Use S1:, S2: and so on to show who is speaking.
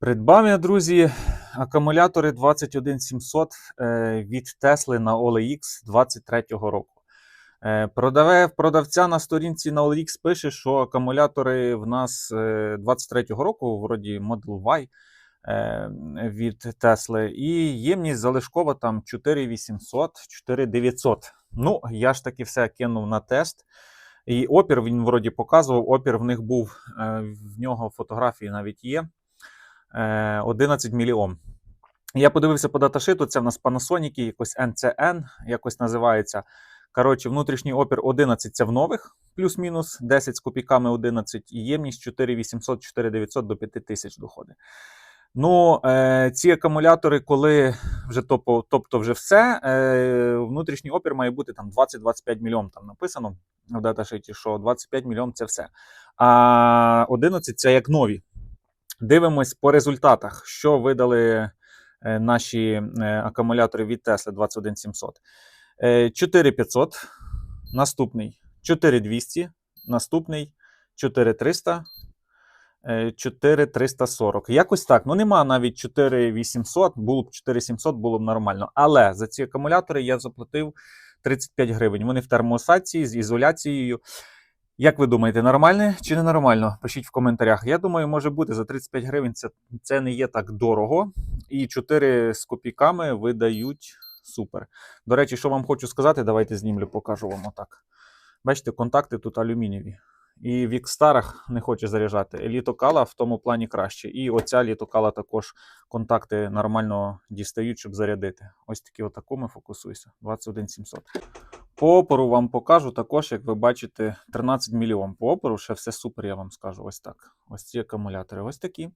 S1: Придбав я, друзі, акумулятори 21700 е, від Tesla на OLX 23-го року. Е, Продаве, продавця на сторінці на OLX пише, що акумулятори в нас е, 23-го року, вроді Model Y е, від Tesla, і ємність залишкова там 4800, 4900. Ну, я ж таки все кинув на тест. І опір він вроді показував. Опір в них був, е, в нього фотографії навіть є. Е, 11 міліом. Я подивився по даташиту, це в нас Panasonic, якось NCN, якось називається. Коротше, внутрішній опір 11 це в нових, плюс-мінус, 10 з копійками 11, і ємність 4800, 4900 до 5000 доходить. Ну, е, ці акумулятори, коли вже топо, тобто вже все, е, внутрішній опір має бути там 20-25 мільйон. Там написано в даташиті, що 25 мільйон це все. А 11 це як нові. Дивимось по результатах, що видали е, наші е, акумулятори від Tesla 21700. Е, 4500, наступний 4200, наступний 4300, е, 4340. Якось так. Ну нема навіть 4800, було б 4700, було б нормально. Але за ці акумулятори я заплатив 35 гривень. Вони в термоосації з ізоляцією. Як ви думаєте, нормально чи не нормально? Пишіть в коментарях. Я думаю, може бути за 35 гривень це, це не є так дорого. І 4 з копійками видають супер. До речі, що вам хочу сказати, давайте знімлю, покажу вам отак. Бачите, контакти тут алюмінієві. І в Ікстарах не хоче заряджати. Літокала в тому плані краще. І оця літокала також контакти нормально дістають, щоб зарядити. Ось такі отакими фокусуйся. 21700. По опору вам покажу також, як ви бачите, 13 мільйон по опору. Ще все супер, я вам скажу. Ось так. Ось ці акумулятори. Ось такі.